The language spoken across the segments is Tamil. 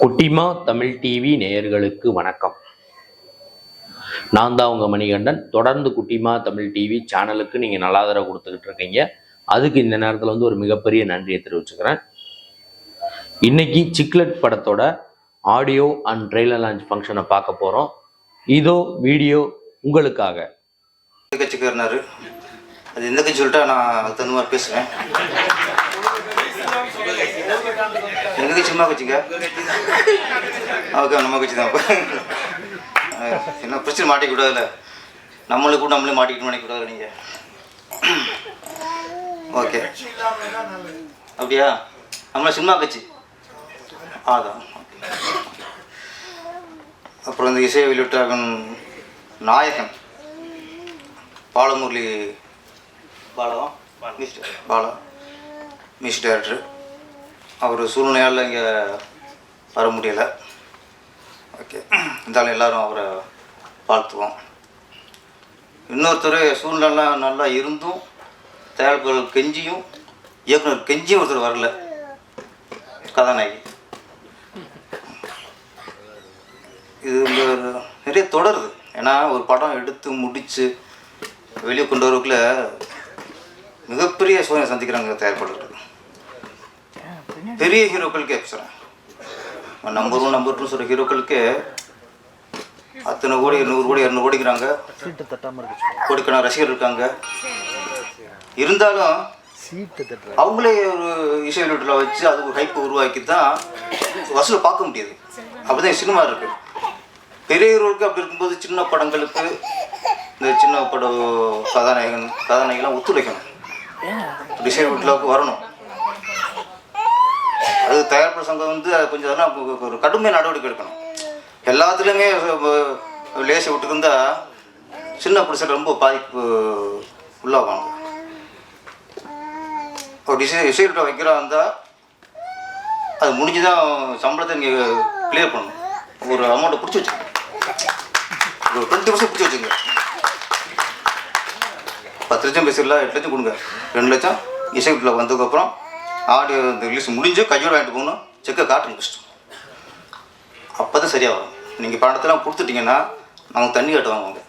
குட்டிமா தமிழ் டிவி நேயர்களுக்கு வணக்கம். நான் தான் உங்கள் மணிகண்டன். தொடர்ந்து குட்டிமா தமிழ் டிவி சேனலுக்கு நீங்கள் நல்லா ஆதரவு கொடுத்துக்கிட்டு இருக்கீங்க. அதுக்கு இந்த நேரத்தில் வந்து ஒரு மிகப்பெரிய நன்றியை தெரிவிச்சுக்கிறேன். இன்னைக்கு சிக்லெட் படத்தோட ஆடியோ அண்ட் ட்ரெய்லர் லான்ச் ஃபங்க்ஷனை பார்க்க போகிறோம் இதோ வீடியோ உங்களுக்காக. எந்த கட்சிக்காரனாரு? அது எந்த கட்சி சொல்லிட்டா நான் அதுக்கு தகுந்த மாதிரி பேசுவேன் எங்க கட்சி சும்மா கட்சிங்க ஓகே நம்ம கட்சி தான். என்ன பிரச்சனை மாட்டிக்க கூடாதுல்ல? நம்மளுக்கு கூட நம்மளே மாட்டிக்கிட்டு மாட்டிக்க கூடாது நீங்கள் ஓகே. அப்படியா? நம்மள சினிமா கட்சி அதான் அப்புறம் இந்த இசை வெளியிட்டாகன் நாயகன். பாலமுரளி பாலவா? மிஸ்டர் பாலா. மியூசிக் டைரக்டர் அவர் சூழ்நிலையால் இங்கே வர முடியலை. ஓகே இருந்தாலும் எல்லோரும் அவரை வாழ்த்துவோம். இன்னொருத்தர் சூழ்நிலை நல்லா இருந்தும் தயாரிப்புகள் கெஞ்சியும் இயக்குனர் கெஞ்சியும் ஒருத்தர் வரல. கதாநாயகி. இது நிறைய தொடருது. ஏன்னா ஒரு படம் எடுத்து முடித்து வெளியே கொண்டு வரக்குள்ள மிகப்பெரிய சோதனை சந்திக்கிறாங்க தயாரிப்பாளர் பெரிய ஹீரோக்களுக்கே பேசுகிறேன் நம்பர் ஒன் நம்பர் டூ சொல்கிற ஹீரோக்களுக்கே அத்தனை கோடி நூறு கோடி இரநூறு கோடிக்கிறாங்க கோடிக்கணக்கான ரசிகர் இருக்காங்க. இருந்தாலும் அவங்களே ஒரு இசை வெளியீட்டில் வச்சு அது ஒரு ஹைப்பை உருவாக்கி தான் வசூலை பார்க்க முடியுது. அப்படிதான் சினிமா இருக்கு. பெரிய ஹீரோவுக்கு அப்படி இருக்கும்போது சின்ன படங்களுக்கு இந்த சின்ன படம் கதாநாயகன் கதாநாயகெல்லாம் ஒத்துழைக்கணும். டிசைன் வீட்டில் வரணும். தயாரிப்பு சங்கம் வந்து அது கொஞ்சம் அதெல்லாம் ஒரு கடுமையான நடவடிக்கை எடுக்கணும். எல்லாத்துலேயுமே லேசை விட்டுருந்தா சின்ன ப்ரொடியூசர் ரொம்ப பாதிப்பு உள்ளாவாங்க. ஒரு டிசை இசைக்கிட்ட வைக்கிறா இருந்தால் அது முடிஞ்சு தான் சம்பளத்தை நீங்கள் கிளியர் பண்ணணும். ஒரு அமௌண்ட்டை பிடிச்சி வச்சுக்கோங்க ஒரு டுவெண்ட்டி பர்சன்ட் பிடிச்சி வச்சுங்க பத்து லட்சம் பேசிடலாம் எட்டு லட்சம் கொடுங்க. ரெண்டு லட்சம் இசை வீட்டில் வந்ததுக்கப்புறம் ஆடியோ இந்த ரிலீஸ் முடிஞ்சு கையோடு வாங்கிட்டு போகணும். செக்கை காட்டுங்க கஷ்டம் அப்போ தான் சரியாக வரும். நீங்கள் படத்தெல்லாம் கொடுத்துட்டீங்கன்னா அவங்க தண்ணி கட்டுவாங்க அவங்க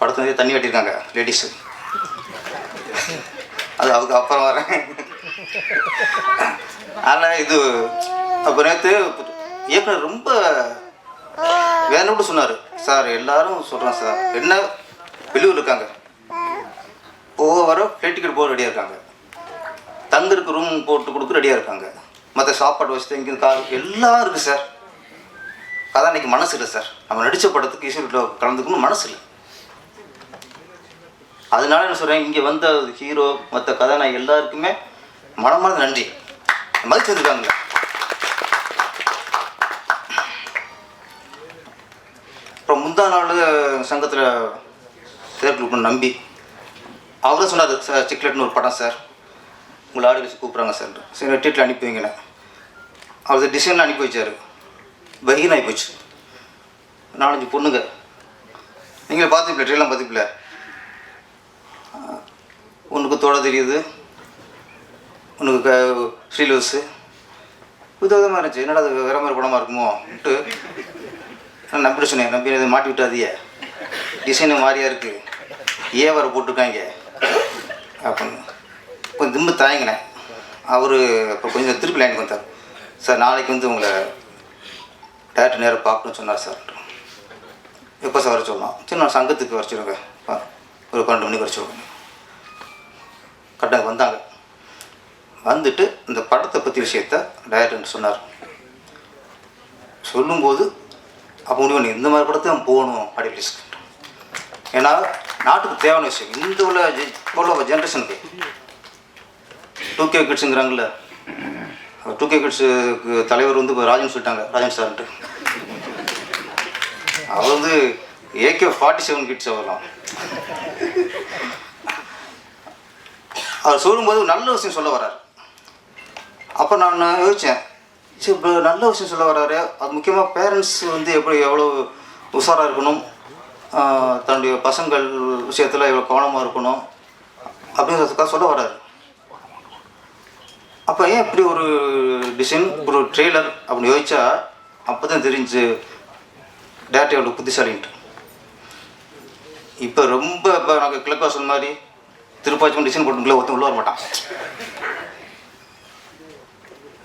படத்துல நிறைய தண்ணி கட்டியிருக்காங்க லேடிஸு அது அதுக்கு அப்புறம் வரேன். ஆனால் இது அப்போ நேற்று இயக்குனர் ரொம்ப வேணும்னு சொன்னார். சார் எல்லாரும் சொல்கிறேன் சார் என்ன? வெளியூர் இருக்காங்க. போக வர ஃப்ளைட் டிக்கெட் போக ரெடியாக இருக்காங்க. தங்குறதுக்கு ரூம் போட்டு கொடுக்க ரெடியாக இருக்காங்க. மற்ற சாப்பாடு வசதி இங்கே கார் எல்லாம் இருக்குது சார் கதாநாயகி மனசு இல்லை சார் நம்ம நடித்த படத்துக்கு இசை கலந்துக்கணும் மனசு இல்லை. அதனால என்ன சொல்கிறேன் இங்கே வந்த ஹீரோ மற்ற கதாநாயகி எல்லாருக்குமே மனமார்ந்த நன்றி. மதிச்சு வந்திருக்காங்க அப்புறம் முந்தா நாள் சங்கத்தில் தேர்தல் நம்பி. அவரும் சொன்னார் சார் சிக்லெட்னு ஒரு படம் சார் உங்களை ஆடு வச்சு கூப்பிட்றாங்க சார். சரி டீட்டில் அனுப்பி வைங்கண்ணே. அவர் டிசைனில் அனுப்பி வச்சார். பகீன் ஆகி போச்சு. நாலஞ்சு பொண்ணுங்க. நீங்கள் பார்த்துப்பில்ல ட்ரெயிலாம் பார்த்துப்பில்ல ஒன்றுக்கு தோட தெரியுது. ஒன்றுக்கு க ஸ்ரீலோஸு விதவிதமாக இருந்துச்சு. என்னடா அது வேற மாதிரி படமாக இருக்குமோன்ட்டு நான் நம்பிட்டு சொன்னேன் நம்பி இதை மாட்டி விட்டாதியே டிசைனு மாதிரியா இருக்குது ஏன் வர போட்டிருக்காங்க? அப்படின்னு. கொஞ்சம் திரும்ப தயங்கினேன் அவர் இப்போ கொஞ்சம் திருப்பி லைனுக்கு வந்தார். சார் நாளைக்கு வந்து உங்களை டேரக்டர் நேராக பார்க்கணும்னு சொன்னார் சார். எப்போ சார் வர சொல்லலாம் சரி நான் சங்கத்துக்கு வரைச்சிருங்க ஒரு பன்னெண்டு மணிக்கு வர கரெக்டாக வந்தாங்க. வந்துட்டு இந்த படத்தை பற்றி விஷயத்த டைரக்டர் சொன்னார். சொல்லும்போது அப்போ முடிவு இந்த மாதிரி படத்தை நம்ம போகணும் அப்படி ஏன்னா நாட்டுக்கு தேவையான விஷயம். இந்த உள்ள உள்ள ஜென்ரேஷனுக்கு டூ கே கிட்ஸுங்கிறாங்கல்ல டூ கே கிட்ஸுக்கு தலைவர் வந்து இப்போ ராஜன் சொல்லிட்டாங்க ராஜன் சார்ன்ட்டு. அவர் வந்து ஏகே ஃபார்ட்டி செவன் கிட்ஸ் அவர்லாம். அவர் சொல்லும்போது நல்ல விஷயம் சொல்ல வர்றார். அப்போ நான் யோசித்தேன் சரி இப்போ நல்ல விஷயம் சொல்ல வர்றாரு. அது முக்கியமாக பேரண்ட்ஸ் வந்து எப்படி எவ்வளோ உஷாராக இருக்கணும்? தன்னுடைய பசங்கள் விஷயத்தில் எவ்வளோ கவனமாக இருக்கணும்? அப்படின்றதுக்காக சொல்ல வர்றாரு. அப்போ ஏன் இப்படி ஒரு டிசைன் ஒரு ட்ரெய்லர் அப்படின்னு யோசிச்சா அப்போ தான் தெரிஞ்சு டேரக்டர் எவ்வளோ புத்திசாலின்ட்டு. இப்போ ரொம்ப இப்போ நாங்கள் கிளப்பா சொன்ன மாதிரி திருப்பாச்சி டிசைன் போட்டுக்குள்ளே ஒருத்தன் உள்ள வர மாட்டான்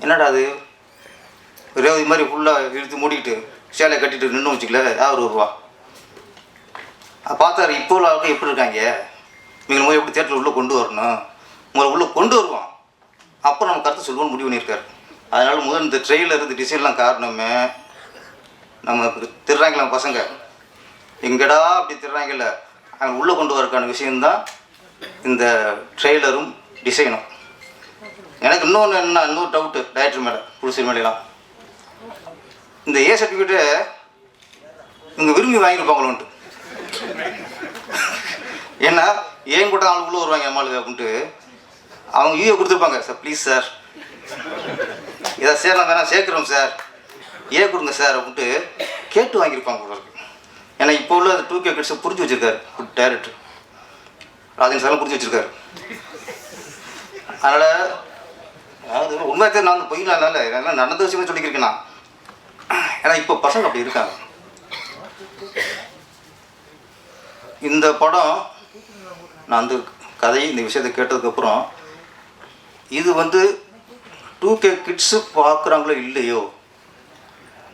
என்னடா அது? ரேவதி மாதிரி ஃபுல்லாக இழுத்து மூடிக்கிட்டு சேலையை கட்டிட்டு நின்று வச்சுக்கல யார் வருவா? பார்த்தாரு இப்போ உள்ள ஆளுக்கு எப்படி இருக்காங்க? நீங்கள் முதல்ல எப்படி தேட்டரில் உள்ளே கொண்டு வரணும்? உங்களை உள்ளே கொண்டு வருவான். அப்போ நம்ம கருத்து சொல்லுவோம்னு முடிவு பண்ணியிருக்காரு. அதனால் முதல் இந்த ட்ரெயிலர் இந்த டிசைன்லாம் காரணமே நம்ம திருறாங்களா பசங்க. எங்கடா அப்படி திருறாங்கல்ல? அவங்க உள்ளே கொண்டு வரக்கான விஷயம்தான் இந்த ட்ரெய்லரும் டிசைனும் எனக்கு இன்னொன்று என்ன இன்னொரு டவுட்டு டைரக்டர் மேலே புதுசு மேலாம் இந்த ஏ சர்டிஃபிகேட்டு இவங்க விரும்பி வாங்கியிருப்பாங்களோன்ட்டு. ஏன்னா ஏன் கூட ஆளுக்குள்ளே வருவாங்க அம்மாளுக்கு அப்படின்ட்டு. அவங்க யூஏ கொடுத்துருப்பாங்க. சார் ப்ளீஸ் சார் இதை சேரலாம் வேணாம் சேர்க்குறோம் சார் ஏ கொடுங்க சார் அப்படின்ட்டு கேட்டு வாங்கியிருப்பாங்க உங்களுக்கு ஏன்னா இப்போ உள்ள அந்த டூ கே கிட்ஸை புரிஞ்சு குட் டேரக்டர் ராஜன் சார்லாம் புரிஞ்சு வச்சுருக்காரு. அதனால் அதாவது தெரியும் நான் பொய்லாம் இல்லை. எல்லாம் நடந்த விஷயமே சொல்லிக்கிருக்கேன் நான். ஏன்னா இப்போ பசங்க அப்படி இருக்காங்க. இந்த படம் நான் அந்த கதை இந்த விஷயத்தை கேட்டதுக்கப்புறம் இது வந்து டூ கே கிட்ஸு பார்க்குறாங்களோ இல்லையோ?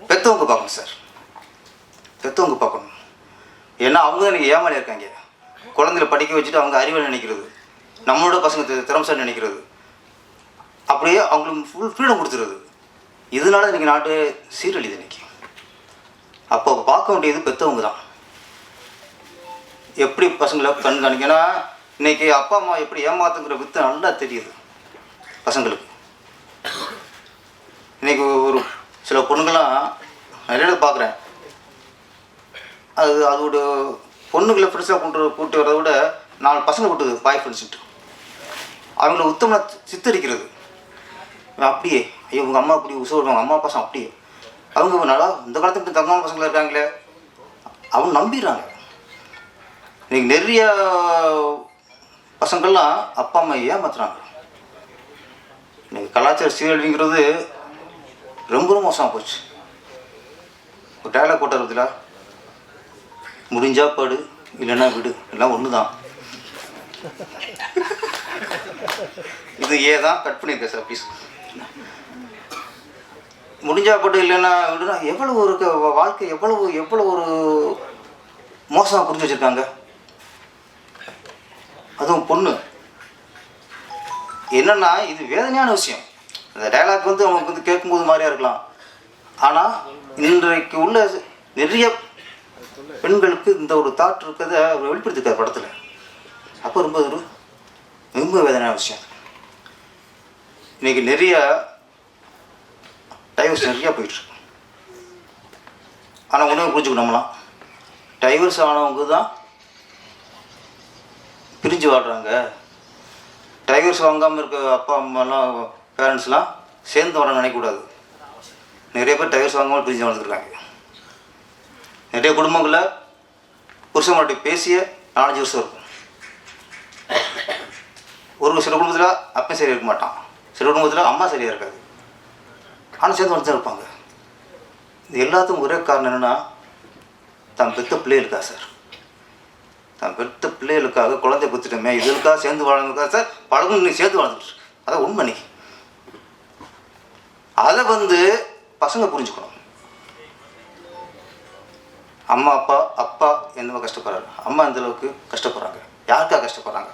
பெற்றவங்க பார்க்கணும் சார் பெற்றவங்க பார்க்கணும். ஏன்னா அவங்க தான் எனக்கு ஏமாளி இருக்காங்க. குழந்தைகளை படிக்க வச்சுட்டு அவங்க அறிவை நினைக்கிறது. நம்மளோட பசங்க திறம்சார் நினைக்கிறது. அப்படியே அவங்களுக்கு ஃபுல் ஃப்ரீடம் கொடுத்துருது. இதனால இன்றைக்கி நாட்டு சீரழிது இன்னைக்கு. அப்போ பார்க்க வேண்டியது பெற்றவங்க தான். எப்படி பசங்களை கண்காணிக்கனா இன்றைக்கி அப்பா அம்மா எப்படி ஏமாத்துங்கிற வித்து நல்லா தெரியுது. பசங்களுக்கு. இன்னைக்கு ஒரு சில பொண்ணுங்கள்லாம் நிறைய பார்க்குறேன். அது அதோட பொண்ணுங்களை ஃப்ரெண்ட்ஸாக கொண்டு கூட்டி வரதை விட நாலு பசங்க கூட்டுது பாய் ஃப்ரெண்ட்ஸ்ட்டு அவங்கள உத்தமனை சித்தரிக்கிறது. அப்படியே ஐயோ உங்கள் அம்மா அப்படி உசவுவாங்க அம்மா பசங்க அப்படியே. அவங்க நல்லா இந்த காலத்து இப்படி தங்கமான பசங்களாக இருக்காங்களே. அவங்க நம்பிடுறாங்க. இன்னைக்கு நிறைய பசங்கள்லாம் அப்பா அம்மா ஏமாத்துறாங்க. இன்னைக்கு கலாச்சார சீரழிவுங்கிறது ரொம்ப ரொம்ப மோசமாக போச்சு. ஒரு டயலாக் போட்டார் முடிஞ்சா பாடு இல்லைன்னா விடு. எல்லாம் ஒன்று தான் இது ஏதான் கட் பண்ணி பேசுகிற ப்ளீஸ் முடிஞ்சா பாடு இல்லைன்னா விடுனா எவ்வளவு ஒரு க- வாழ்க்கை எவ்வளவு எவ்வளோ ஒரு மோசமாக புரிஞ்சு வச்சுருக்காங்க? அதுவும் பொண்ணு. என்னன்னா இது வேதனையான விஷயம். இந்த டயலாக் வந்து அவங்களுக்கு வந்து கேட்கும்போது மாதிரியா இருக்கலாம். ஆனால் இன்றைக்கு உள்ள நிறைய பெண்களுக்கு இந்த ஒரு தாட் இருக்கிறத அவர் வெளிப்படுத்திருக்கார் படத்தில். அப்போ ரொம்ப ஒரு ரொம்ப வேதனையான விஷயம். இன்னைக்கு நிறைய டைவர்ஸ் நிறையா போயிட்டுருக்கு ஆனால் உணவு புரிஞ்சுக்கணும்லாம் டைவர்ஸ் ஆனவங்க தான் பிரிஞ்சு வாழ்கிறாங்க டைகர்ஸ் வாங்காமல் இருக்க அப்பா அம்மாலாம் பேரண்ட்ஸ்லாம் சேர்ந்து வர நினைக்கக்கூடாது. நிறைய பேர் டைவர்ஸ் வாங்காமல் பிரிஞ்சு வளர்ந்துருக்காங்க. நிறைய குடும்பங்களில் புருஷன் மாட்டி பேசிய நாலஞ்சு வருஷம் இருக்கும். ஒரு சில குடும்பத்தில் அப்பன் சரியாக இருக்க மாட்டான். சில குடும்பத்தில் அம்மா சரியாக இருக்காது. ஆனால் சேர்ந்து வந்து இருப்பாங்க. இது எல்லாத்துக்கும் ஒரே காரணம் என்னென்னா தான் பெத்த பிள்ளைகளுக்கா சார்? தான் பெத்த பிள்ளைகளுக்காக குழந்தை பெற்றுட்டோமே இதுக்காக சேர்ந்து வாழ்ந்ததுக்காக சார் பழகும் நீ சேர்ந்து வாழ்ந்துட்டு அதான் உண்மை நீ அதை வந்து பசங்க புரிஞ்சுக்கணும். அம்மா அப்பா அப்பா எந்த கஷ்டப்படுறாரு அம்மா எந்த அளவுக்கு கஷ்டப்படுறாங்க? யாருக்கா கஷ்டப்படுறாங்க?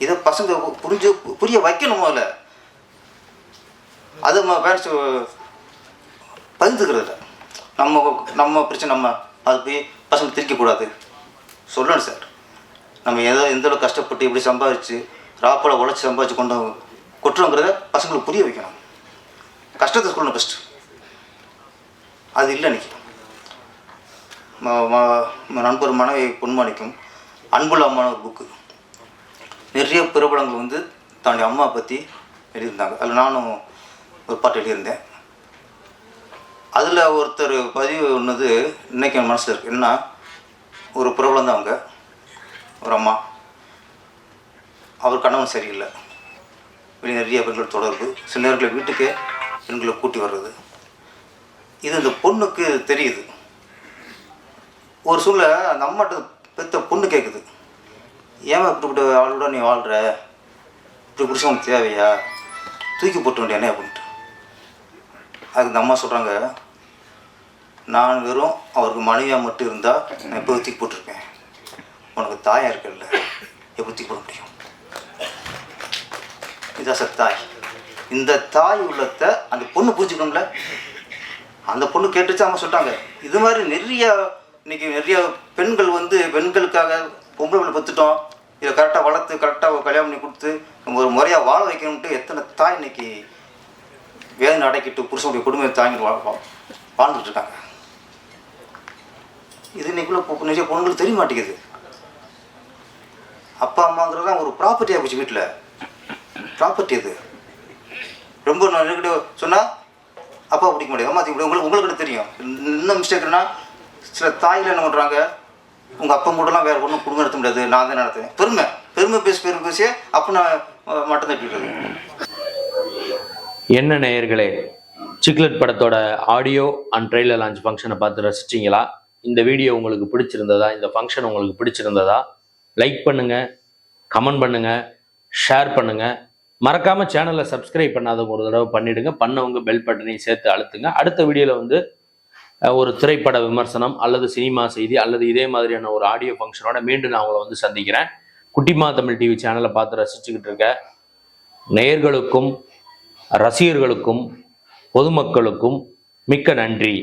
இதை பசங்க புரிஞ்சு புரிய வைக்கணும் முதல்ல. அது நம்ம பேரண்ட்ஸ் பகிர்ந்துக்கிறது நம்ம நம்ம பிரச்சனை நம்ம அது போய் பசங்க திரிக்கக்கூடாது சொல்லணும் சார். நம்ம ஏதோ எந்த அளவுக்கு கஷ்டப்பட்டு இப்படி சம்பாதிச்சு ராப்போல உழைச்சி சம்பாதிச்சு கொண்டு கொட்டுறோங்கிறத பசங்களுக்கு புரிய வைக்கணும். கஷ்டத்தை சொல்லணும் ஃபஸ்ட்டு அது இல்லை இன்னைக்கு. நண்பர் மனைவி பொன்மாணிக்கும் அன்புள்ள அம்மான ஒரு புக்கு நிறைய பிரபலங்கள் வந்து தன்னுடைய அம்மா பற்றி எழுதியிருந்தாங்க. அதில் நானும் ஒரு பாட்டு எழுதியிருந்தேன். அதில் ஒருத்தர் பதிவு ஒன்றுது இன்றைக்கி என் மனசில் இருக்குது என்ன ஒரு பிரபலம் தான் அவங்க ஒரு அம்மா அவர் கணவன் சரியில்லை. வெளியே நிறைய பெண்கள் தொடர்பு. சில நேரங்களில் வீட்டுக்கே பெண்களை கூட்டி வர்றது. இது இந்த பொண்ணுக்கு தெரியுது. ஒரு சூழ்நிலை அந்த அம்மாட்ட பெத்த பொண்ணு கேட்குது ஏமா இப்படிப்பட்ட ஆளோட நீ வாழ்கிற இப்படி புருஷன் உனக்கு தேவையா? தூக்கி போட்டு வேண்டியானே அப்படின்ட்டு. அதுக்கு இந்த அம்மா சொல்கிறாங்க நான் வெறும் அவருக்கு மனைவியாக மட்டும் இருந்தால் நான் எப்போ தூக்கி போட்டிருப்பேன்? உனக்கு தாயாக இருக்கல்ல எப்போ தூக்கி போட முடியும்? இதான் சார் தாய். இந்த தாய் உள்ளத்தை அந்த பொண்ணு புரிஞ்சுக்கணும்ல? அந்த பொண்ணு கேட்டுச்சு அவங்க சொல்லிட்டாங்க இது மாதிரி நிறைய இன்னைக்கு நிறைய பெண்கள் வந்து பெண்களுக்காக பொம்பளை பிள்ளை இதை கரெக்டாக வளர்த்து கரெக்டாக கல்யாணம் பண்ணி கொடுத்து நம்ம ஒரு முறையாக வாழ வைக்கணும்ட்டு எத்தனை தாய் இன்னைக்கு வேதனை அடைக்கிட்டு புருஷனுடைய குடும்பத்தை தாங்கிட்டு வாழ்வோம் வாழ்ந்துட்டு இருக்காங்க. இது இன்னைக்குள்ள நிறைய பொண்ணுங்களுக்கு தெரிய மாட்டேங்குது. அப்பா அம்மாங்கிறது ஒரு ப்ராப்பர்ட்டியாக போச்சு வீட்டில் ப்ராப்பர்ட்டி இது ரொம்ப நான் என்கிட்ட சொன்னால் அப்பா பிடிக்க முடியாது அம்மா உங்களுக்கு உங்களுக்கு தெரியும். இன்னும் மிஸ்டேக்னா சில தாயில் என்ன பண்ணுறாங்க உங்கள் அப்பா கூடலாம் வேறு ஒன்றும் குடும்பம் நடத்த முடியாது. நான் தான் நடத்துவேன். பெருமை. பெருமை பேசி பெருமை பேசி அப்போ நான் மட்டும் தட்டிடுறது என்ன நேயர்களே சிக்லெட் படத்தோட ஆடியோ அண்ட் ட்ரெயிலர் லான்ச் ஃபங்க்ஷனை பார்த்து ரசிச்சிங்களா? இந்த வீடியோ உங்களுக்கு பிடிச்சிருந்ததா? இந்த ஃபங்க்ஷன் உங்களுக்கு பிடிச்சிருந்ததா? லைக் பண்ணுங்கள் கமெண்ட் பண்ணுங்கள் ஷேர் பண்ணுங்கள் மறக்காம சேனலை சப்ஸ்கிரைப் பண்ணாதவங்க ஒரு தடவை பண்ணிடுங்க. பண்ணவங்க பெல் பட்டனையும் சேர்த்து அழுத்துங்க. அடுத்த வீடியோவில் வந்து ஒரு திரைப்பட விமர்சனம் அல்லது சினிமா செய்தி அல்லது இதே மாதிரியான ஒரு ஆடியோ ஃபங்க்ஷனோட மீண்டும் நான் உங்களை வந்து சந்திக்கிறேன். குட்டிமா தமிழ் டிவி சேனலை பார்த்து ரசிச்சுக்கிட்டு இருக்க நேயர்களுக்கும் ரசிகர்களுக்கும் பொதுமக்களுக்கும் மிக்க நன்றி.